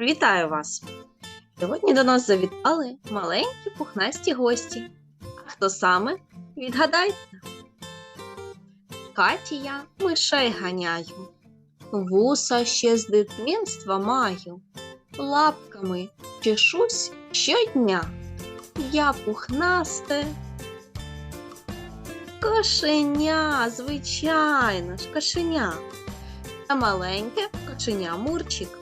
Вітаю вас! Сьогодні до нас завітали маленькі пухнасті гості. А хто саме? Відгадайте. Каті я мишей ганяю, вуса ще з дитинства маю, лапками чешусь щодня. Я пухнасте. Кошеня, звичайно ж, кошеня. Та маленьке кошеня Мурчик.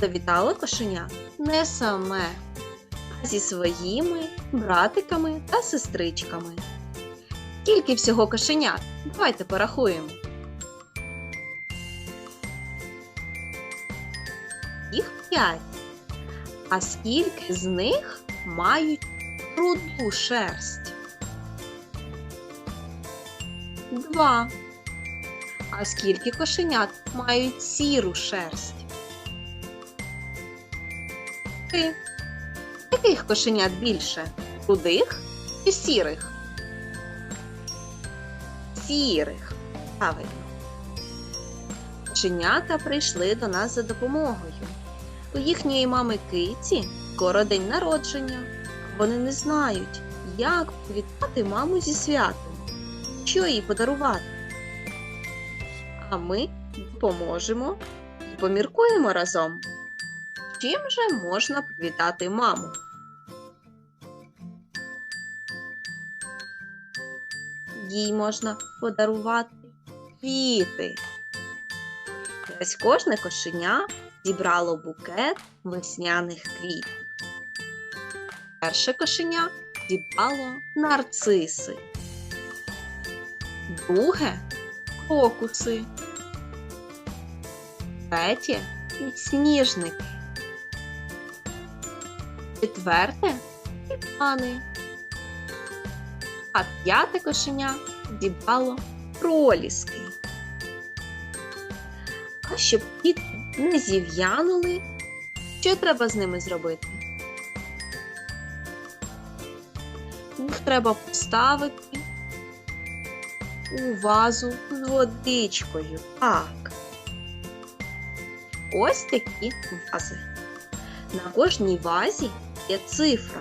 Завітало кошеня не саме, а зі своїми братиками та сестричками. Скільки всього кошенят? Давайте порахуємо. Їх п'ять. А скільки з них мають руду шерсть? Два. А скільки кошенят мають сіру шерсть? Три. Яких кошенят більше? Рудих чи сірих? Сірих. Правильно. Кошенята прийшли до нас за допомогою. У їхньої мами Киці скоро день народження. Вони не знають, як привітати маму зі святом, що їй подарувати. А ми допоможемо і поміркуємо разом. Чим же можна привітати маму? Їй можна подарувати квіти. Ось кожне кошеня зібрало букет весняних квітів. Перше кошеня зібрало нарциси. Друге крокуси. Третє підсніжники. Четверте тюльпани. А п'яте кошеня зібрало проліски. А щоб квітки не зів'янули, що треба з ними зробити? Їх треба поставити у вазу з водичкою. Так. Ось такі вази. На кожній вазі є цифра.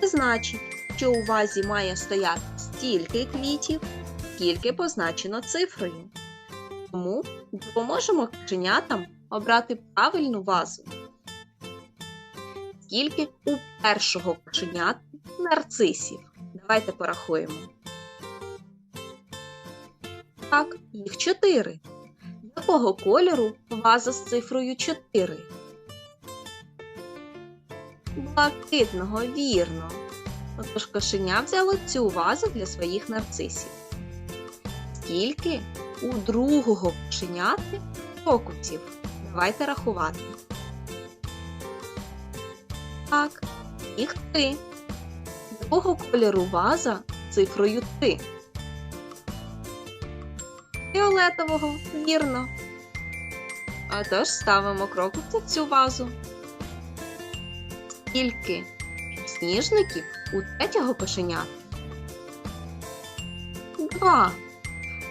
Це значить, що у вазі має стояти стільки квітів, скільки позначено цифрою. Тому допоможемо кошенятам обрати правильну вазу. Скільки у першого кошенят нарцисів? Давайте порахуємо. Так, їх чотири. Якого кольору ваза з цифрою 4? Блакитного, вірно. Отож кошеня взяло цю вазу для своїх нарцисів. Скільки у другого кошеняти окутів? Давайте рахувати. Так, їх три. Якого кольору ваза цифрою 3? Фіолетового, вірно. А тож ставимо кроку в цю вазу. Скільки сніжників у третього кошенята? Два.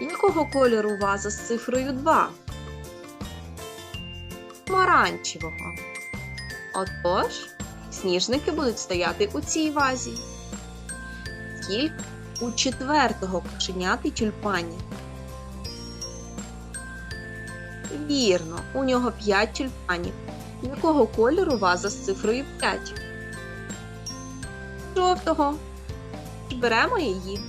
Якого кольору ваза з цифрою 2? Помаранчевого. Отож, сніжники будуть стояти у цій вазі. Скільки у четвертого кошеняти тюльпанів? Вірно, у нього 5 тюльпанів. Якого кольору ваза з цифрою 5? Жовтого. Беремо її.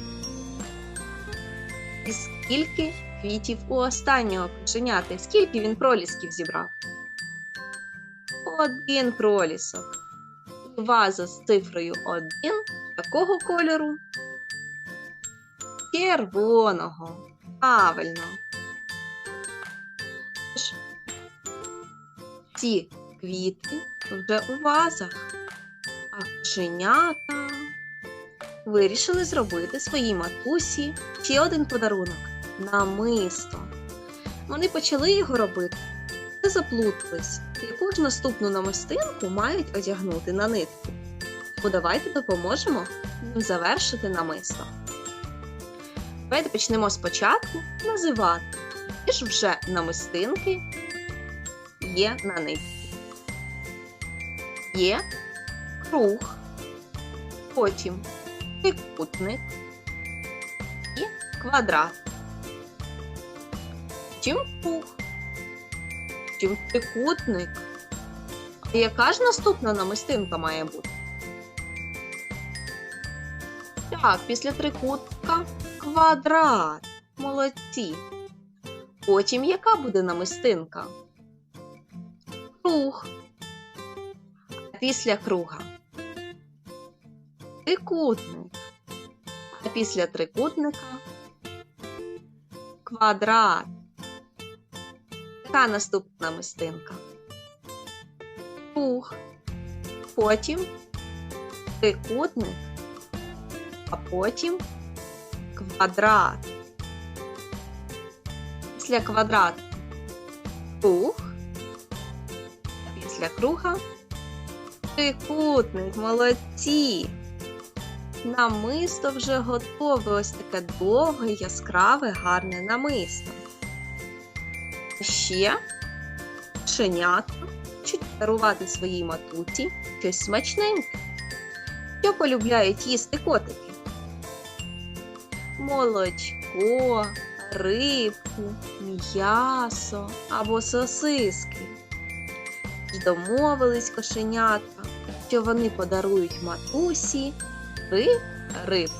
І скільки квітів у останнього кошеняти? Скільки він пролісків зібрав? Один пролісок. Ваза з цифрою 1 якого кольору? Червоного. Правильно. Ці квіти вже у вазах, а кошенята вирішили зробити своїй матусі ще один подарунок намисто. Вони почали його робити та заплутались, яку ж наступну намистинку мають одягнути на нитку. Тому давайте допоможемо їм завершити намисто. Давайте почнемо спочатку називати, які ж вже намистинки є на нитці. Є круг, потім трикутник і квадрат. Потім круг, потім трикутник. А яка ж наступна намистинка має бути? Так, після трикутка квадрат. Молодці. Потім яка буде намистинка? Круг. Після круга трикутник. А після трикутника квадрат. Яка наступна намистинка? Круг. Потім трикутник, а потім квадрат. Після квадрата круг, а після круга трикутник. Молодці! Намисто вже готове. Ось таке довге, яскраве, гарне намисто. Ще шинятка хочуть дарувати своїй матуті щось смачненьке. Що полюбляють їсти котики? Молочко, рибку, м'ясо або сосиски. Домовились кошенятка, що вони подарують матусі три рибки.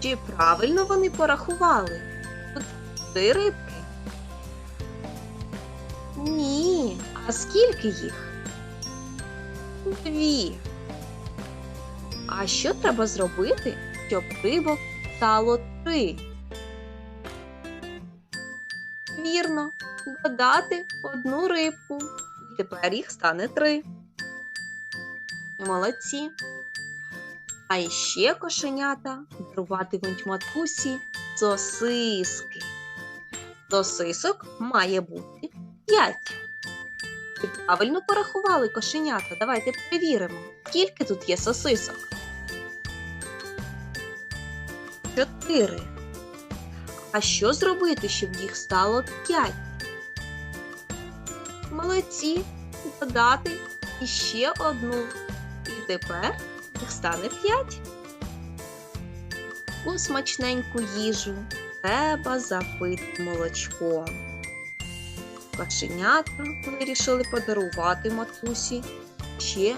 Чи правильно вони порахували? Тут три рибки? Ні. А скільки їх? Дві. А що треба зробити, щоб рибок стало три? Вірно, додати одну рибку. Тепер їх стане три. Молодці. А іще кошенята даруватимуть матусі сосиски. Сосисок має бути п'ять. Ви правильно порахували кошенята. Давайте перевіримо, скільки тут є сосисок. Чотири. А що зробити, щоб їх стало п'ять? Молодці. Додати іще одну. І тепер їх стане п'ять. У смачненьку їжу треба запити молочком. Кошенята вирішили подарувати матусі ще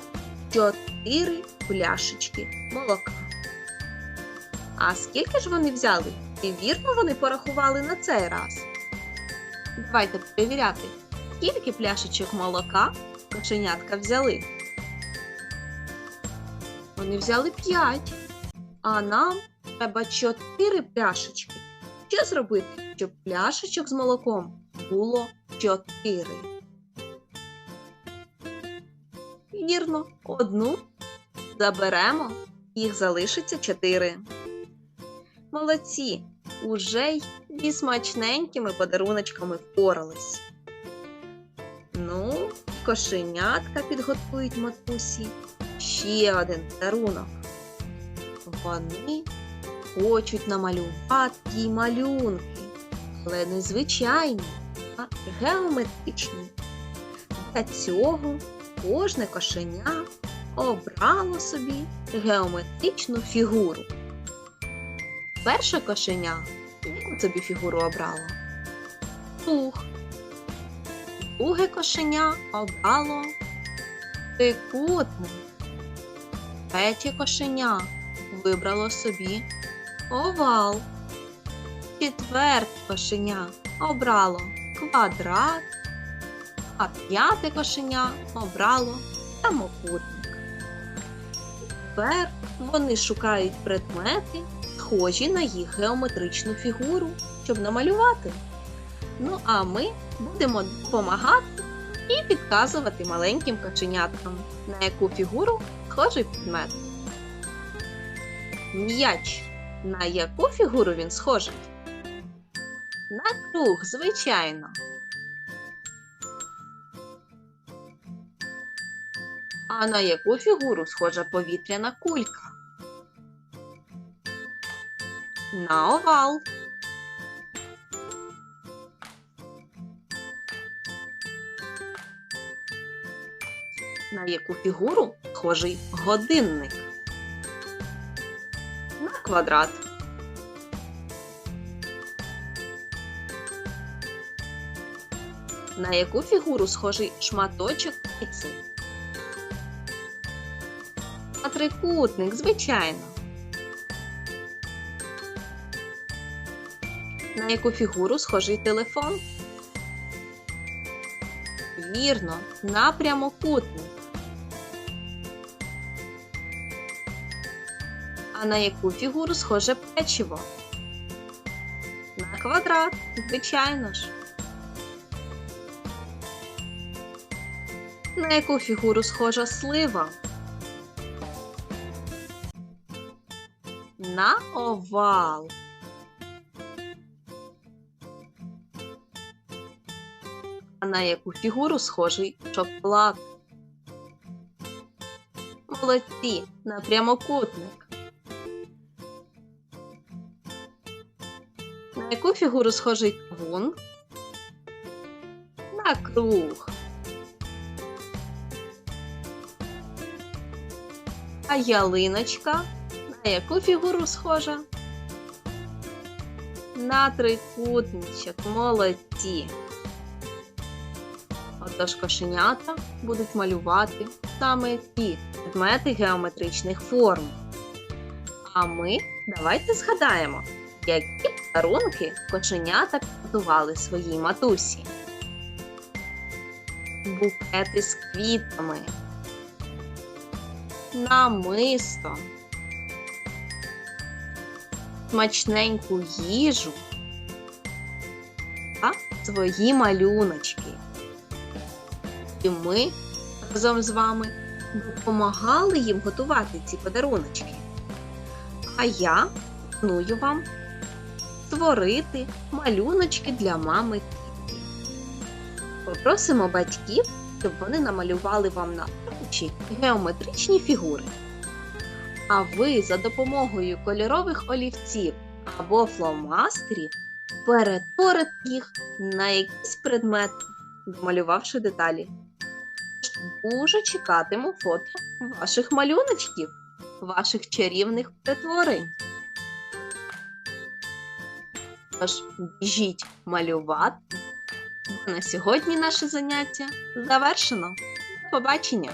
чотири пляшечки молока. А скільки ж вони взяли? І вірно вони порахували на цей раз? Давайте перевіряти, скільки пляшечок молока кошенятка взяли. Вони взяли 5, а нам треба 4 пляшечки. Що зробити, щоб пляшечок з молоком було 4? Вірно, одну заберемо, їх залишиться 4. Молодці! Уже й зі смачненькими подаруночками впорались. Кошенятка підготують матусі ще один подарунок. Вони хочуть намалювати їй малюнки, але не звичайні, а геометричні. Для цього кожне кошеня обрало собі геометричну фігуру. Перше кошеня яку собі фігуру обрало? Круг. Друге кошеня обрало трикутник. Третє кошеня вибрало собі овал. Четверте кошеня обрало квадрат, а п'яте кошеня обрало самокутник. Тепер вони шукають предмети, схожі на їх геометричну фігуру, щоб намалювати. Ну, а ми будемо допомагати і підказувати маленьким каченяткам, на яку фігуру схожий предмет. М'яч. На яку фігуру він схожий? На круг, звичайно. А на яку фігуру схожа повітряна кулька? На овал. На яку фігуру схожий годинник? На квадрат. На яку фігуру схожий шматочок піци? На трикутник, звичайно. На яку фігуру схожий телефон? Вірно, на прямокутник. А на яку фігуру схоже печиво? На квадрат, звичайно ж. На яку фігуру схожа слива? На овал. А на яку фігуру схожий шоколад? Молодці, на прямокутник. Яку фігуру схожий кавун? На круг. А ялиночка на яку фігуру схожа? На трикутничок, молодці. Отож кошенята будуть малювати саме ті предмети геометричних форм. А ми давайте згадаємо, які подарунки кошенята підготували своїй матусі. Букети з квітами, намисто, смачненьку їжу та свої малюночки. І ми разом з вами допомагали їм готувати ці подаруночки. А я пропоную вам створити малюночки для мами Кіті. Попросимо батьків, щоб вони намалювали вам на аркуші геометричні фігури. А ви за допомогою кольорових олівців або фломастерів перетворите їх на якийсь предмет, домалювавши деталі. Дуже чекатиму фото ваших малюночків, ваших чарівних перетворень. Тож біжіть малювати. На сьогодні наше заняття завершено. До побачення!